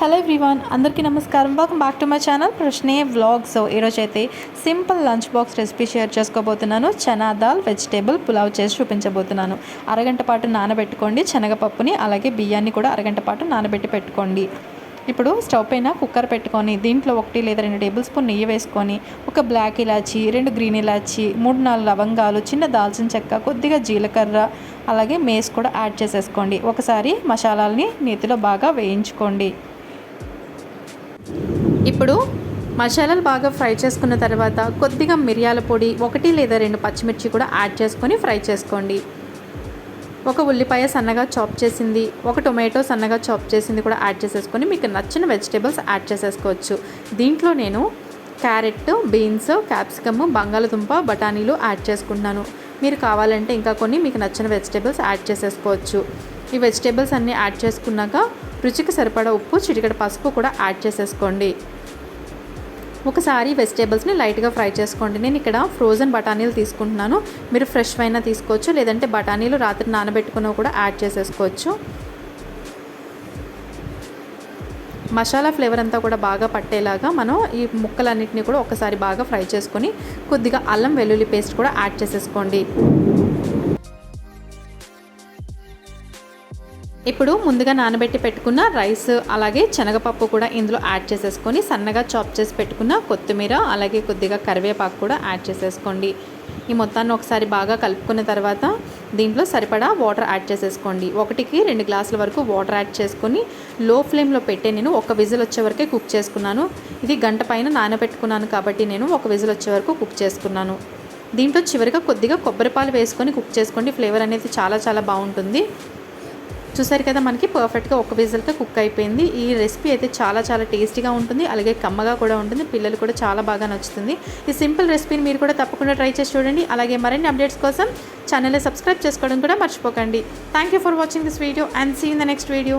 Hello everyone అందరికీ నమస్కారం. Welcome back to my channel ప్రశ్నే వ్లాగ్స్ ఈరోజు అయితే simple lunch box recipe share చేసుకోబోతున్నాను. చనా దాల్ వెజిటేబుల్ పులావ్ చేసి చూపించబోతున్నాను. అరగంట పాటు నానబెట్టుకోండి శనగపప్పుని అలాగే బియ్యాన్ని కూడా అరగంట పాటు నానబెట్టి పెట్టుకోండి. ఇప్పుడు స్టవ్ పైన కుక్కర్ పెట్టుకొని దీంట్లో ఒకటి లేదా రెండు టేబుల్ స్పూన్ నెయ్యి వేసుకొని ఒక బ్లాక్ ఇలాచి రెండు గ్రీన్ ఇలాచి మూడు నాలుగు లవంగాలు చిన్న దాల్చిన చెక్క కొద్దిగా జీలకర్ర అలాగే మేస్ కూడా యాడ్ చేసేసుకోండి. ఒకసారి మసాలాలని నేతిలో బాగా వేయించుకోండి. ఇప్పుడు మసాలాలు బాగా ఫ్రై చేసుకున్న తర్వాత కొద్దిగా మిరియాల పొడి ఒకటి లేదా రెండు పచ్చిమిర్చి కూడా యాడ్ చేసుకొని ఫ్రై చేసుకోండి. ఒక ఉల్లిపాయ సన్నగా చాప్ చేసింది ఒక టొమాటో సన్నగా చాప్ చేసింది కూడా యాడ్ చేసేసుకొని మీకు నచ్చిన వెజిటేబుల్స్ యాడ్ చేసేసుకోవచ్చు. దీంట్లో నేను క్యారెట్ బీన్స్ క్యాప్సికమ్ బంగాళదుంప బఠానీలు యాడ్ చేసుకుంటున్నాను. మీరు కావాలంటే ఇంకా కొన్ని మీకు నచ్చిన వెజిటేబుల్స్ యాడ్ చేసేసుకోవచ్చు. ఈ వెజిటేబుల్స్ అన్నీ యాడ్ చేసుకున్నాక రుచికి సరిపడా ఉప్పు చిటికెడ పసుపు కూడా యాడ్ చేసేసుకోండి. ఒకసారి వెజిటేబుల్స్ని లైట్గా ఫ్రై చేసుకోండి. నేను ఇక్కడ ఫ్రోజన్ బఠానీలు తీసుకుంటున్నాను. మీరు ఫ్రెష్ అయినా తీసుకోవచ్చు లేదంటే బఠానీలు రాత్రి నానబెట్టుకున్నవి కూడా యాడ్ చేసేసుకోవచ్చు. మసాలా ఫ్లేవర్ అంతా కూడా బాగా పట్టేలాగా మనం ఈ ముక్కలన్నిటిని కూడా ఒకసారి బాగా ఫ్రై చేసుకొని కొద్దిగా అల్లం వెల్లుల్లి పేస్ట్ కూడా యాడ్ చేసేసుకోండి. ఇప్పుడు ముందుగా నానబెట్టి పెట్టుకున్న రైస్ అలాగే శనగపప్పు కూడా ఇందులో యాడ్ చేసేసుకొని సన్నగా చాప్ చేసి పెట్టుకున్న కొత్తిమీర అలాగే కొద్దిగా కరివేపాకు కూడా యాడ్ చేసేసుకోండి. ఈ మొత్తాన్ని ఒకసారి బాగా కలుపుకున్న తర్వాత దీంట్లో సరిపడా వాటర్ యాడ్ చేసేసుకోండి. ఒకటికి రెండు గ్లాసుల వరకు వాటర్ యాడ్ చేసుకొని లో ఫ్లేమ్లో పెట్టే నేను ఒక విజిల్ వచ్చే వరకే కుక్ చేసుకున్నాను. ఇది గంట పైన నానబెట్టుకున్నాను కాబట్టి నేను ఒక విజిల్ వచ్చే వరకు కుక్ చేసుకున్నాను. దీంట్లో చివరిగా కొద్దిగా కొబ్బరిపాలు వేసుకొని కుక్ చేసుకోండి. ఫ్లేవర్ అనేది చాలా చాలా బాగుంటుంది. చూసారు కదా మనకి పర్ఫెక్ట్గా ఒక విజిల్తో కుక్ అయిపోయింది. ఈ రెసిపీ అయితే చాలా చాలా టేస్టీగా ఉంటుంది. అలాగే కమ్మగా కూడా ఉంటుంది. పిల్లలు కూడా చాలా బాగా నచ్చుతుంది. ఈ సింపుల్ రెసిపీని మీరు కూడా తప్పకుండా ట్రై చేసి చూడండి. అలాగే మరిన్ని అప్డేట్స్ కోసం ఛానల్ని సబ్స్క్రైబ్ చేసుకోవడం కూడా మర్చిపోకండి. Thank you for watching this video and see in the next video